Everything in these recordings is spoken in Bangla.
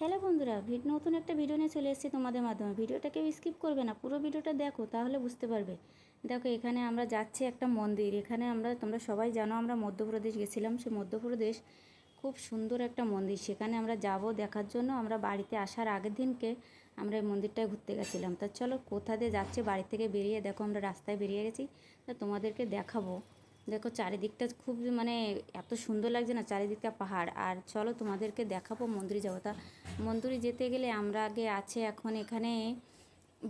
হ্যালো বন্ধুরা নতুন একটা ভিডিও নিয়ে চলে এসেছি তোমাদের মাধ্যমে। ভিডিওটা কেউ স্কিপ করবে না, পুরো ভিডিওটা দেখো, তাহলে বুঝতে পারবে। দেখো, এখানে আমরা যাচ্ছি একটা মন্দির। এখানে আমরা, তোমরা সবাই জানো, আমরা মধ্যপ্রদেশ গেছিলাম। সে মধ্যপ্রদেশ খুব সুন্দর একটা মন্দির। সেখানে আমরা যাব দেখার জন্য। আমরা বাড়িতে আসার আগের দিনকে আমরা এই মন্দিরটায় ঘুরতে গেছিলাম। তা চলো, কোথা দিয়ে যাচ্ছে, বাড়ি থেকে বেরিয়ে দেখো, আমরা রাস্তায় বেরিয়ে গেছি। তা তোমাদেরকে দেখাবো। দেখো চারিদিকটা খুব মানে এত সুন্দর লাগছে না, চারিদিকটা পাহাড়। আর চলো তোমাদেরকে দেখাবো মন্দিরে যাব। তা মন্দিরে যেতে গেলে আমরা আগে আছে এখন এখানে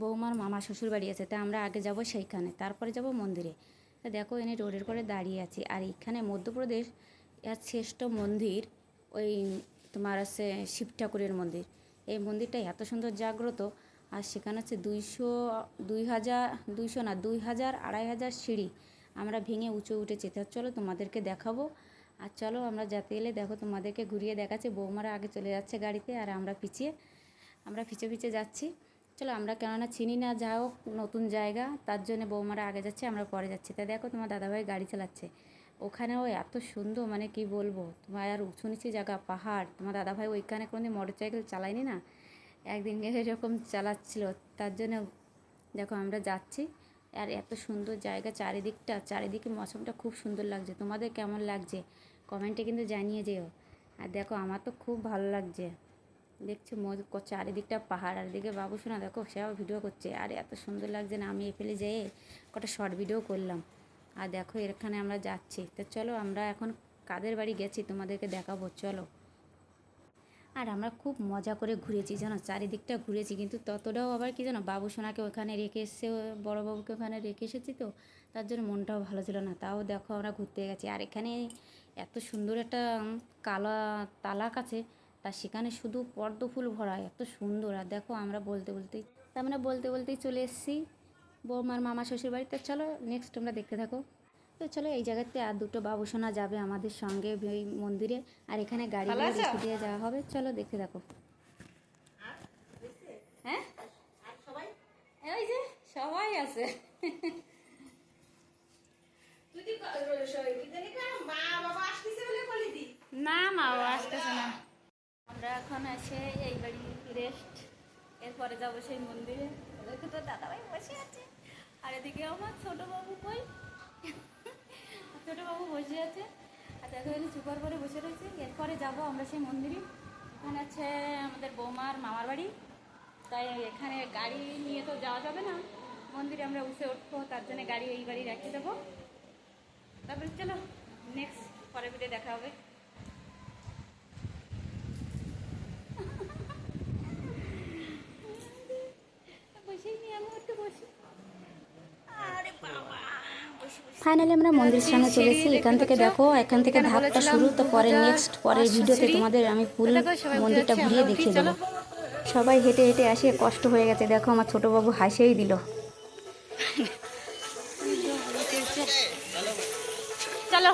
বৌমার মামা শ্বশুর বাড়ি আছে, তা আমরা আগে যাব সেইখানে, তারপরে যাব মন্দিরে। তা দেখো এনে রোডের করে দাঁড়িয়ে আছি। আর এখানে মধ্যপ্রদেশ এর শ্রেষ্ঠ মন্দির, ওই তোমার আছে শিব ঠাকুরের মন্দির। এই মন্দিরটা এত সুন্দর জাগ্রত, আর সেখানে হচ্ছে দুইশো, দুই হাজার, দুইশো না, দুই হাজার, আড়াই হাজার সিঁড়ি। আমরা ভেঙে উঁচু উঠেছি তা চলো তোমাদেরকে দেখাবো। আর চলো আমরা যেতে এলে দেখো তোমাদেরকে ঘুরিয়ে দেখাচ্ছে। বৌমারা আগে চলে যাচ্ছে গাড়িতে আর আমরা পিছিয়ে, আমরা পিছে পিছে যাচ্ছি। চলো আমরা কেননা চিনি না যা হোক, নতুন জায়গা, তার জন্য বৌমারা আগে যাচ্ছে, আমরা পরে যাচ্ছি। তা দেখো তোমার দাদাভাই গাড়ি চালাচ্ছে। ওখানেও এত সুন্দর মানে কি বলব? তোমার আর উঁচু নিচু জায়গা, পাহাড়। তোমার দাদাভাই ওইখানে কোনোদিন মোটর সাইকেল চালায়নি না? একদিন এরকম চালাচ্ছিল। তার জন্য দেখো আমরা যাচ্ছি। আর এত সুন্দর জায়গা চারিদিকটা, চারিদিকে মৌসুমটা খুব সুন্দর লাগছে। তোমাদের কেমন লাগছে? কমেন্টে কিন্তু জানিয়ে যেও। আর দেখো, আমার তো খুব ভালো লাগছে। দেখছ মজ- চারিদিকটা পাহাড়, আর দিকে বাবু শোনা, দেখো, সেও ভিডিও করছে। আর এত সুন্দর লাগছে না, আমি এফেলে যেয়ে কটা শর্ট ভিডিও করলাম। আর দেখো, এখানে আমরা যাচ্ছি। তো চলো, আমরা এখন কাদের বাড়ি গেছি, তোমাদেরকে দেখাবো। চলো। আর আমরা খুব মজা করে ঘুরেছি, জানো? চারিদিকটা ঘুরেছি, কিন্তু ততটাও আবার কি জানো, বাবু সোনাকে ওখানে রেখে এসে বড়ো বাবুকে ওখানে রেখে এসেছি তো, তার জন্য মনটাও ভালো ছিল না। তাও দেখো আমরা ঘুরতে গেছি। আর এখানে এত সুন্দর একটা কালা তালাক আছে, তা সেখানে শুধু পদ্ম ফুল ভরা, এত সুন্দর। আর দেখো আমরা বলতে বলতেই, তার মানে বলতে বলতেই চলে এসেছি বৌমার মামা শ্বশুর বাড়িতে চলো নেক্সট তোমরা দেখতে থাকো। তো চলো এই জায়গাতে আর দুটো বাবুসোনা যাবে আমাদের সঙ্গে ওই মন্দিরে। আর এখানে গাড়ি রেখে দিয়ে যাওয়া হবে। চলো দেখতে দেখো হ্যাঁ? ওই যে সবাই আছে। না মা আসতেছে না। আমরা এখন এসে এই বাড়ি রেস্ট এরপরে যাব সেই মন্দিরে। ওদেরকে তো দাদাভাই বসে আছে। আর এদিকে আমার ছোট বাবু কই? ছোটো বাবু বসে আছে। আর দেখো এখানে চুপার করে বসে রয়েছে। এরপরে যাব আমরা সেই মন্দিরে। এখানে আছে আমাদের বৌমার মামার বাড়ি। তাই এখানে গাড়ি নিয়ে তো যাওয়া যাবে না। মন্দিরে আমরা উঠে উঠবো, তার জন্য গাড়ি এই বাড়ি রেখে দেবো। তারপরে চলো নেক্সট পরে ভিডিও দেখা হবে বসেই নি আমি একটু বসি আরে বাবা ফাইনালি আমরা মন্দিরের সামনে চলে এসেছি এখান থেকে দেখো, এখান থেকে ধাপটা শুরু, তো পরে নেক্সট পরের ভিডিওতে তোমাদের আমি ফুল মন্দিরটা ঘুরিয়ে দেখিয়ে দেবো। সবাই হেঁটে হেঁটে আসে, কষ্ট হয়ে গেছে। দেখো, আমার ছোট হাসেই দিল। চলো।